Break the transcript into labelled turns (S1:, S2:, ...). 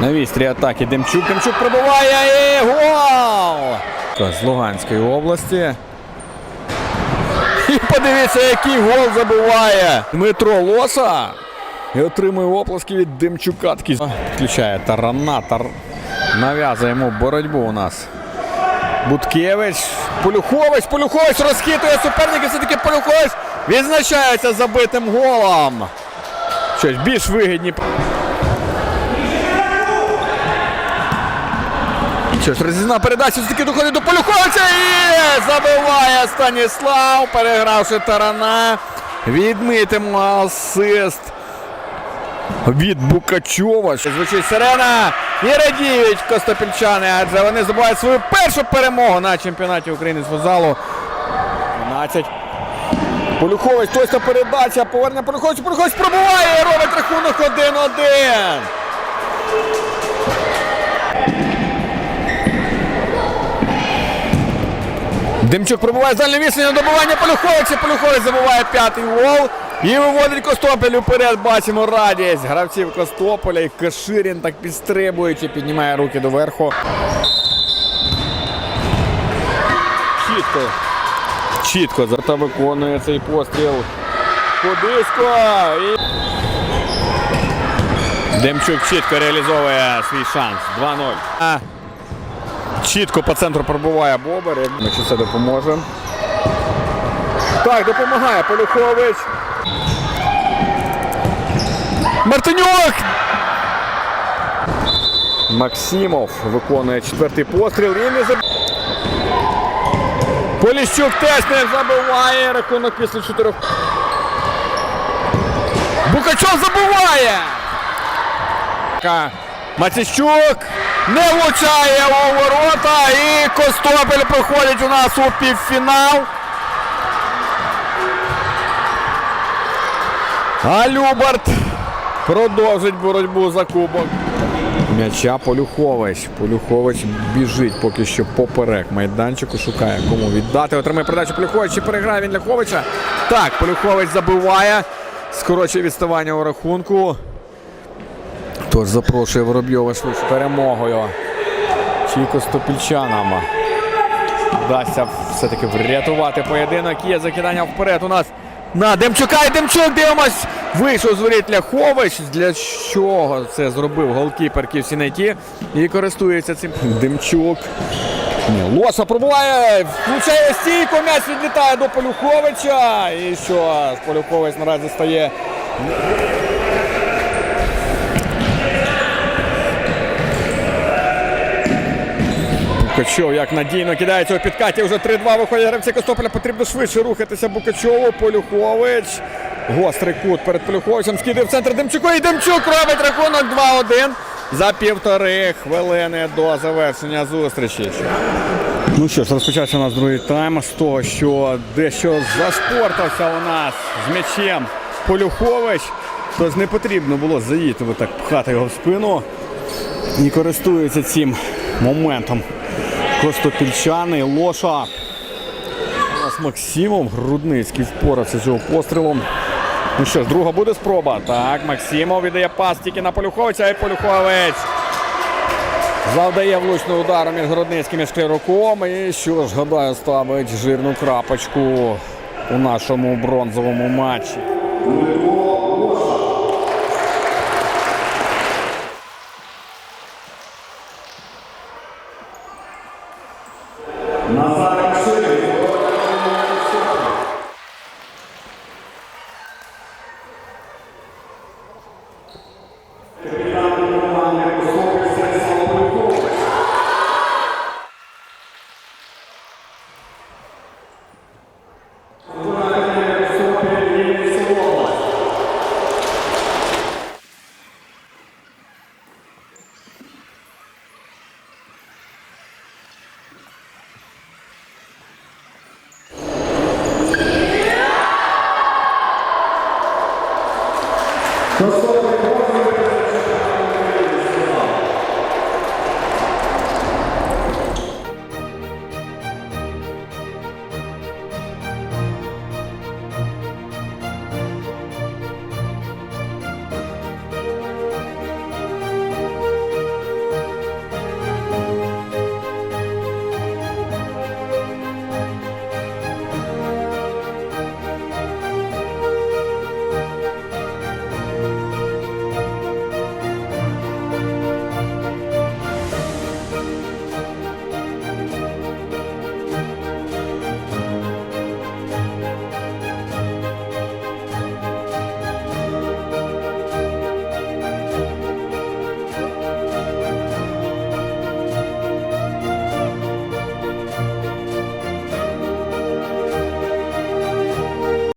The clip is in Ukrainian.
S1: На вістрі атаки Демчук. Демчук пробиває і гол! З Луганської області. І подивіться, який гол забиває Дмитро Лоса. І отримує оплески від Демчука. Підключає Тарана. Тар... Нав'язує йому боротьбу у нас. Буткевич. Полюхович. Полюхович розхитує суперника. Все-таки Полюхович відзначається забитим голом. Щось більш вигідні. Що ж, розізна передача все-таки доходить до Полюховича і забиває Станіслав, перегравши тарана. Відмітимо асист від Букачова. Звучить сирена. І радіють костопільчани, адже вони здобувають свою першу перемогу на чемпіонаті України з футзалу. 12. Полюхович, точна передача, повернення Полюхович, Полюхович пробуває робить рахунок 1-1. Демчук пробуває з відстані на добивання Полюховича. Полюхович забуває п'ятий гол. І виводить Костопіль уперед. Бачимо радість гравців Костополя. І Каширін так підстрибуючи, піднімає руки доверху. Чітко. Чітко Зарта виконує цей постріл. Кудисько. І... Демчук чітко реалізовує свій шанс. 2-0. Чітко по центру пробуває Бобер. Я думаю, що це допоможе. Так, допомагає Полюхович. Мартинюк! Максимов виконує четвертий постріл і не заб... Поліщук теж не забиває рахунок після чотирьох. Букачов забиває! Матищук не влучає у ворота і Костопіль проходить у нас у півфінал. А Любарт продовжить боротьбу за кубок. М'яча Полюхович. Полюхович біжить поки що поперек майданчику. Шукає кому віддати. Отримає передачу Полюхович. Чи переграє він для Ховича? Так, Полюхович забиває. Скорочує відставання у рахунку. Тож запрошує Воробйова швидше перемогою. Чіко стопільчанам. Вдасться все-таки врятувати поєдинок. Є закидання вперед у нас на Демчука і Демчук. Дивимось. Вийшов з воріт Ляхович. Для чого це зробив голкіпер Ківсінеті. І користується цим. Демчук. Ні, Лоса пробуває, включає стійку, м'яч відлітає до Полюховича. І що? Полюхович наразі стає Букачов як надійно кидається у підкаті. Вже 3-2 виходять гравці Костополя. Потрібно швидше рухатися Букачову. Полюхович. Гострий кут перед Полюховичем. Скидає в центр Демчуку. І Демчук робить рахунок 2-1 за півтори хвилини до завершення зустрічі. Ну що ж, розпочався у нас другий тайм з того, що дещо зашпортався у нас з м'ячем Полюхович. Тож не потрібно було заїти так пхати його в спину. І користується цим моментом. Костопільчани, Лоша. У нас Максимов Грудницький впорався з цього пострілом. Ну що ж, друга буде спроба. Так, Максимов віддає пас тільки на Полюховича і Полюхович. Завдає влучного удару між Грудницьким і Шкляруком. І що ж, гадаю, ставить жирну крапочку у нашому бронзовому матчі. নাসার